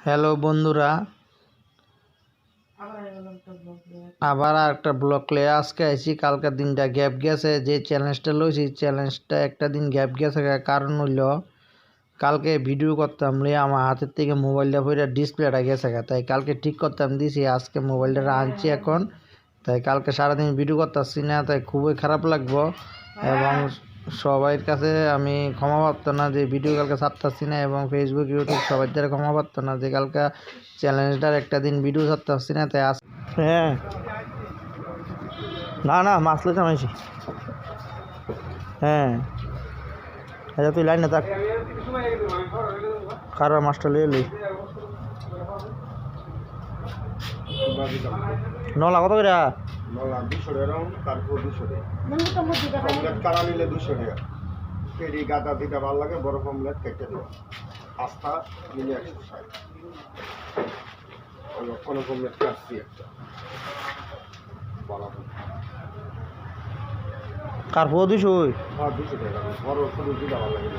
Hello বন্ধুরা। আবার একটা ব্লগ লয়ে আজকে আইছি। কালকের দিনটা গ্যাপ গেছে। যে চ্যালেঞ্জটা লইছি চ্যালেঞ্জটা একটা দিন গ্যাপ গেছে। কারণ হইল কালকে ভিডিও করতাম লিয়ে আমার হাতের থেকে মোবাইলটা পড়ে ডিসপ্লেটা গেছে তাই কালকে ঠিক করতাম দিছি আজকে মোবাইলটা আনছি এখন। তাই কালকে সারাদিন ভিডিও করতেছি না তাই খুবই খারাপ লাগবো। এবং সবাইয়ের কাছে আমি ক্ষমা পারতো না যে ভিডিও কালকে ছাড়তেছি না এবং ফেসবুক ইউটিউব সবাই দ্বারা ক্ষমা পারতো না যে কালকে চ্যালেঞ্জটার একটা দিন ভিডিও ছাড়তেছি না, তাই আজ হ্যাঁ। না না মাছ লেখা মাইছি হ্যাঁ। আচ্ছা তুই লাইনে থাক। কারও মাছটা লিয়ে লই। নলা, কত করে? নলা দুশো টাকা তারপর দুশো টাকা। কারা নিলে দুশো টাকা? পেরি গাদা দিতে ভালো লাগে বড় কমপ্লেট কেটে দেবো। আস্থা নিলে একশো ষাট। কোনো কমপ্লেট কাটছি একটা। কার্পো দুশো হ্যাঁ দুশো টাকা। বড় শুধু দিতে ভালো লাগে।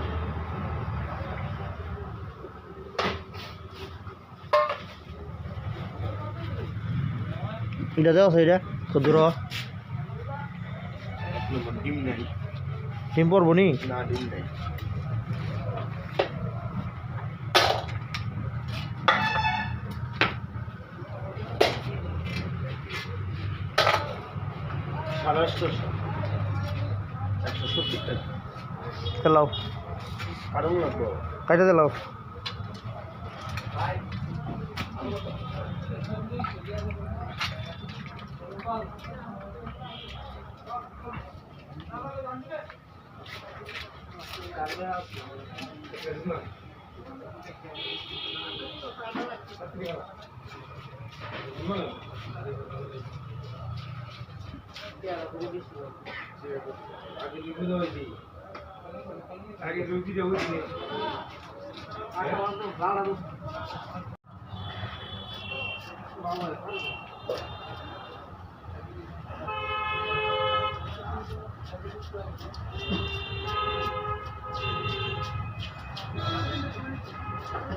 এটা দেওয়া সেইটা কত দূর ডিম পড়ব নি? না ডিম নেই। সাড়ে আটশোশো একশো সত্তর টাকা খেলাও